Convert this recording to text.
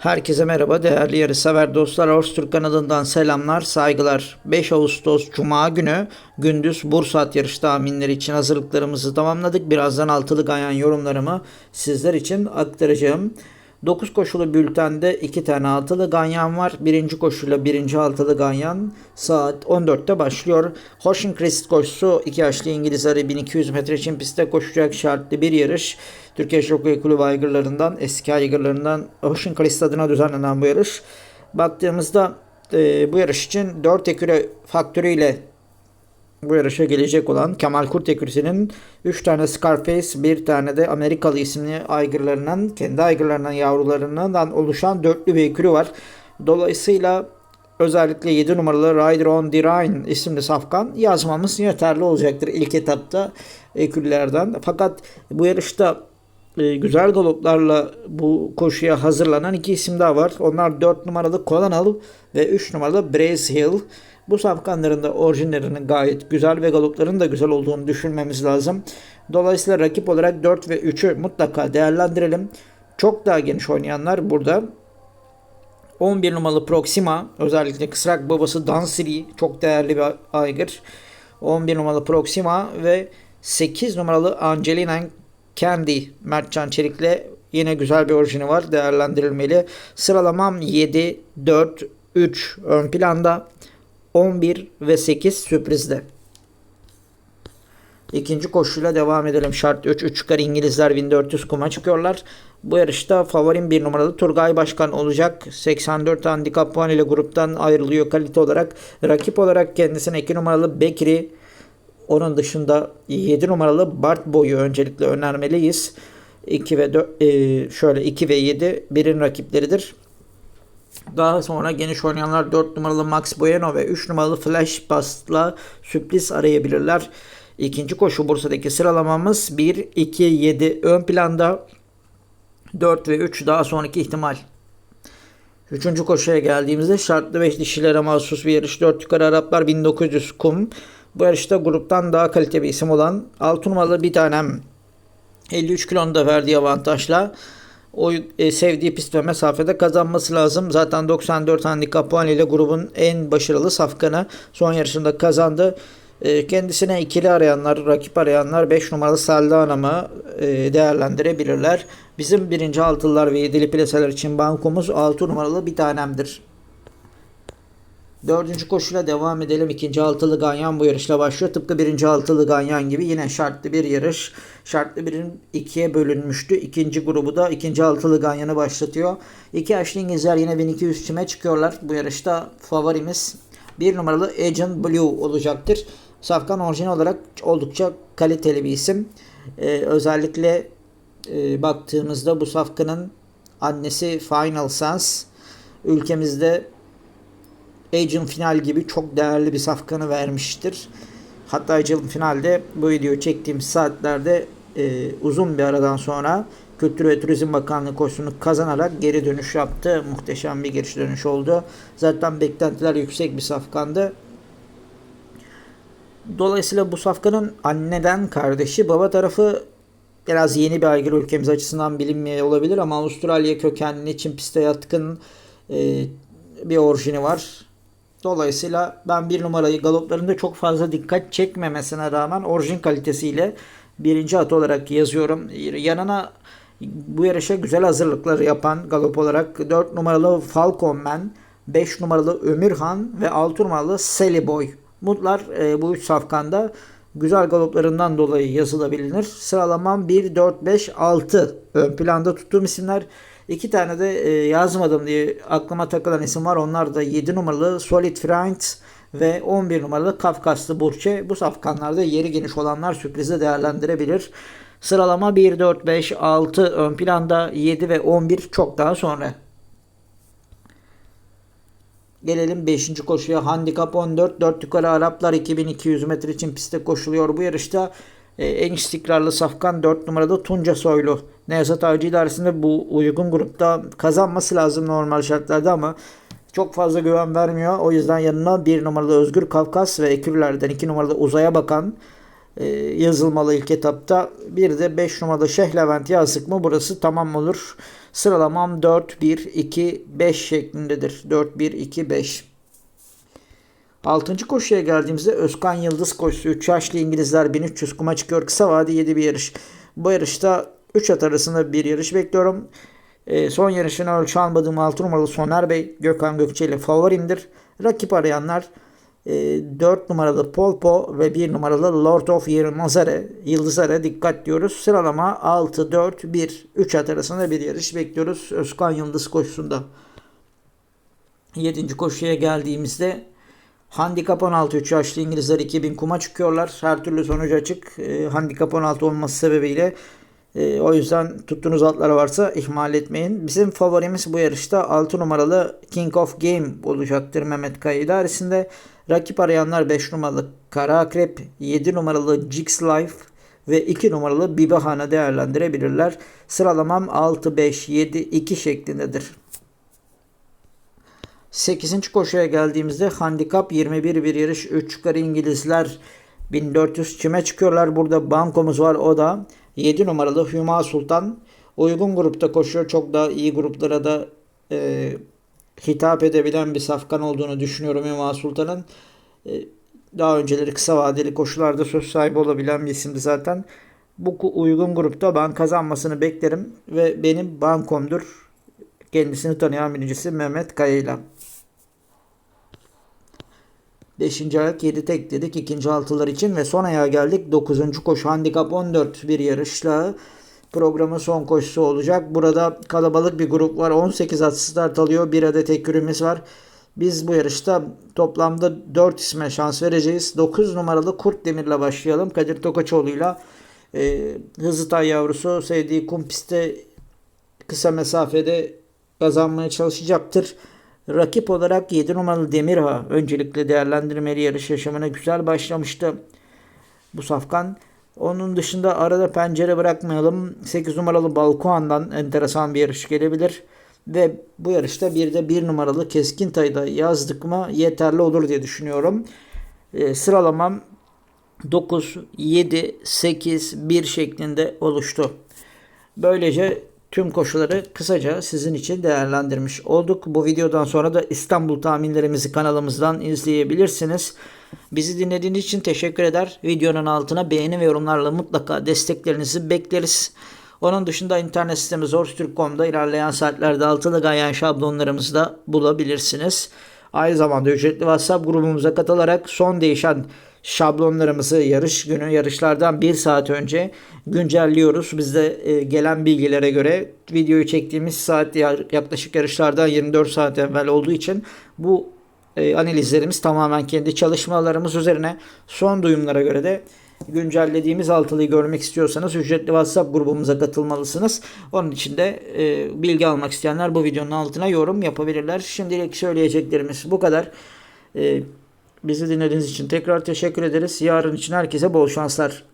Herkese merhaba değerli yarışsever dostlar. Horse kanalından selamlar, saygılar. 5 Ağustos Cuma günü gündüz Bursa at yarış tahminleri için hazırlıklarımızı tamamladık. Birazdan altılı ganyan yorumlarımı sizler için aktaracağım. 9 koşulu bültende 2 tane altılı ganyan var. Birinci koşuyla birinci altılı ganyan saat 14'te başlıyor. Hoşin Crest koşusu 2 yaşlı İngiliz arı 1200 metre için pistte koşacak şartlı bir yarış. Türkiye Jockey Kulübü aygırlarından, eski aygırlarından Crest adına düzenlenen bu yarış. Baktığımızda e, bu yarış için 4 eküre faktörüyle bu yarışa gelecek olan Kemal Kurt ekürisinin 3 tane Scarface, bir tane de Amerikalı isimli aygırlarından, kendi aygırlarından yavrularından oluşan dörtlü bir ekürü var. Dolayısıyla özellikle 7 numaralı Rider on the Rhine isimli safkan yazmamız yeterli olacaktır ilk etapta ekürlerden. Fakat bu yarışta e, güzel galoplarla bu koşuya hazırlanan iki isim daha var. Onlar 4 numaralı Colonel ve 3 numaralı Brace Hill. Bu safkanların da orijinlerinin gayet güzel ve galopların da güzel olduğunu düşünmemiz lazım. Dolayısıyla rakip olarak 4 ve 3'ü mutlaka değerlendirelim. Çok daha geniş oynayanlar burada 11 numaralı Proxima özellikle kısrak babası Dansiri çok değerli bir aygır. 11 numaralı Proxima ve 8 numaralı Angelina Candy Mertcan Çelik'le yine güzel bir orijini var değerlendirilmeli. Sıralamam 7, 4, 3 ön planda 11 ve 8 sürprizde. İkinci koşuyla devam edelim. Şart 3. 3 çıkar İngilizler 1400 kuma çıkıyorlar. Bu yarışta favorim bir numaralı Turgay Başkan olacak. 84 handikap puan ile gruptan ayrılıyor kalite olarak. Rakip olarak kendisine 2 numaralı Bekri onun dışında 7 numaralı Bart Boy'u öncelikle önermeliyiz. 2 ve 4, e, şöyle 2 ve 7 birin rakipleridir. Daha sonra geniş oynayanlar 4 numaralı Max Bueno ve 3 numaralı Flash Pass'la sürpriz arayabilirler. İkinci koşu Bursa'daki sıralamamız 1, 2, 7 ön planda 4 ve 3 daha sonraki ihtimal. Üçüncü koşuya geldiğimizde şartlı 5 dişilere mahsus bir yarış. 4 yukarı Araplar 1900 kum. Bu yarışta gruptan daha kaliteli bir isim olan 6 numaralı bir tanem 53 kilonda verdiği avantajla o e, sevdiği pist ve mesafede kazanması lazım. Zaten 94 handikap puan ile grubun en başarılı safkanı son yarışında kazandı. E, kendisine ikili arayanlar, rakip arayanlar 5 numaralı Selda Hanım'ı e, değerlendirebilirler. Bizim birinci altılılar ve yedili plaseler için bankomuz 6 numaralı bir tanemdir. Dördüncü koşuyla devam edelim. İkinci altılı ganyan bu yarışla başlıyor. Tıpkı birinci altılı ganyan gibi yine şartlı bir yarış. Şartlı birin ikiye bölünmüştü. İkinci grubu da ikinci altılı ganyanı başlatıyor. İki yaşlı İngilizler yine 1200 çime çıkıyorlar. Bu yarışta favorimiz bir numaralı Agent Blue olacaktır. Safkan orijinal olarak oldukça kaliteli bir isim. Ee, özellikle e, baktığımızda bu safkanın annesi Final Sense ülkemizde Agent Final gibi çok değerli bir safkanı vermiştir. Hatta Agent Final'de bu videoyu çektiğim saatlerde e, uzun bir aradan sonra Kültür ve Turizm Bakanlığı koşusunu kazanarak geri dönüş yaptı. Muhteşem bir geri dönüş oldu. Zaten beklentiler yüksek bir safkandı. Dolayısıyla bu safkanın anneden kardeşi baba tarafı biraz yeni bir aygır ülkemiz açısından bilinmiyor olabilir ama Avustralya kökenli Çin piste yatkın e, bir orijini var. Dolayısıyla ben bir numarayı galoplarında çok fazla dikkat çekmemesine rağmen orijin kalitesiyle birinci at olarak yazıyorum. Yanına bu yarışa güzel hazırlıkları yapan galop olarak 4 numaralı Falcon Man, 5 numaralı Ömürhan ve 6 numaralı Sally Boy. Mutlar e, bu üç safkanda güzel galoplarından dolayı yazılabilir. Sıralamam 1, 4, 5, 6 ön planda tuttuğum isimler. İki tane de e, yazmadım diye aklıma takılan isim var. Onlar da 7 numaralı Solid Friend ve 11 numaralı Kafkaslı Burçe. Bu safkanlarda yeri geniş olanlar sürprize değerlendirebilir. Sıralama 1, 4, 5, 6 ön planda 7 ve 11 çok daha sonra. Gelelim 5. koşuya. Handikap 14. 4 yukarı Araplar 2200 metre için piste koşuluyor. Bu yarışta e, en istikrarlı safkan 4 numarada Tunca Soylu. Nevzat Avcı idaresinde bu uygun grupta kazanması lazım normal şartlarda ama çok fazla güven vermiyor. O yüzden yanına 1 numaralı Özgür Kafkas ve ekürlerden 2 numaralı Uzay'a bakan e, yazılmalı ilk etapta. Bir de 5 numaralı Şeyh Levent yazdık mı burası tamam olur. Sıralamam 4-1-2-5 şeklindedir. 4-1-2-5. Altıncı koşuya geldiğimizde Özkan Yıldız koşusu 3 yaşlı İngilizler 1300 kuma çıkıyor. Kısa vade 7 bir yarış. Bu yarışta 3 at arasında bir yarış bekliyorum. E, son yarışını ölçü almadığım 6 numaralı Soner Bey Gökhan Gökçe ile favorimdir. Rakip arayanlar 4 numaralı Polpo ve 1 numaralı Lord of Yılmazare, Yıldızare dikkat diyoruz. Sıralama 6, 4, 1, 3 at arasında bir yarış bekliyoruz. Özkan Yıldız koşusunda. 7. koşuya geldiğimizde Handikap 16 3 yaşlı İngilizler 2000 kuma çıkıyorlar. Her türlü sonucu açık. E, handikap 16 olması sebebiyle e, o yüzden tuttuğunuz atlar varsa ihmal etmeyin. Bizim favorimiz bu yarışta 6 numaralı King of Game olacaktır Mehmet Kaya idaresinde. Rakip arayanlar 5 numaralı Kara Akrep, 7 numaralı Jix Life ve 2 numaralı Bibahan'a değerlendirebilirler. Sıralamam 6, 5, 7, 2 şeklindedir. 8. koşuya geldiğimizde handikap 21 bir yarış 3 yukarı İngilizler 1400 çime çıkıyorlar. Burada bankomuz var o da 7 numaralı Hüma Sultan. Uygun grupta koşuyor. Çok daha iyi gruplara da e, hitap edebilen bir safkan olduğunu düşünüyorum Hüma Sultan'ın. E, daha önceleri kısa vadeli koşularda söz sahibi olabilen bir isimdi zaten. Bu uygun grupta ben kazanmasını beklerim ve benim bankomdur. Kendisini tanıyan birincisi Mehmet Kaya'yla. 5. ayak 7 tek dedik ikinci altılar için ve son ayağa geldik. 9. koşu handikap 14 bir yarışla programın son koşusu olacak. Burada kalabalık bir grup var. 18 at start alıyor. Bir adet ekürümüz var. Biz bu yarışta toplamda 4 isme şans vereceğiz. 9 numaralı Kurt Demir'le başlayalım. Kadir Tokaçoğlu'yla e, Hızlı Tay yavrusu sevdiği kum pistte kısa mesafede kazanmaya çalışacaktır. Rakip olarak 7 numaralı Demirha öncelikle değerlendirmeli yarış yaşamına güzel başlamıştı. Bu safkan. Onun dışında arada pencere bırakmayalım. 8 numaralı Balkoğan'dan enteresan bir yarış gelebilir. Ve bu yarışta bir de 1 numaralı Keskin Tay'da yazdık mı yeterli olur diye düşünüyorum. E, sıralamam 9, 7, 8, 1 şeklinde oluştu. Böylece tüm koşuları kısaca sizin için değerlendirmiş olduk. Bu videodan sonra da İstanbul tahminlerimizi kanalımızdan izleyebilirsiniz. Bizi dinlediğiniz için teşekkür eder. Videonun altına beğeni ve yorumlarla mutlaka desteklerinizi bekleriz. Onun dışında internet sitemiz Orstürk.com'da ilerleyen saatlerde altılı gayen şablonlarımızı da bulabilirsiniz. Aynı zamanda ücretli WhatsApp grubumuza katılarak son değişen şablonlarımızı yarış günü yarışlardan bir saat önce güncelliyoruz. Bizde e, gelen bilgilere göre videoyu çektiğimiz saat yaklaşık yarışlardan 24 saat evvel olduğu için bu e, analizlerimiz tamamen kendi çalışmalarımız üzerine son duyumlara göre de güncellediğimiz altılıyı görmek istiyorsanız ücretli WhatsApp grubumuza katılmalısınız. Onun için de e, bilgi almak isteyenler bu videonun altına yorum yapabilirler. Şimdilik söyleyeceklerimiz bu kadar. E, bizi dinlediğiniz için tekrar teşekkür ederiz. Yarın için herkese bol şanslar.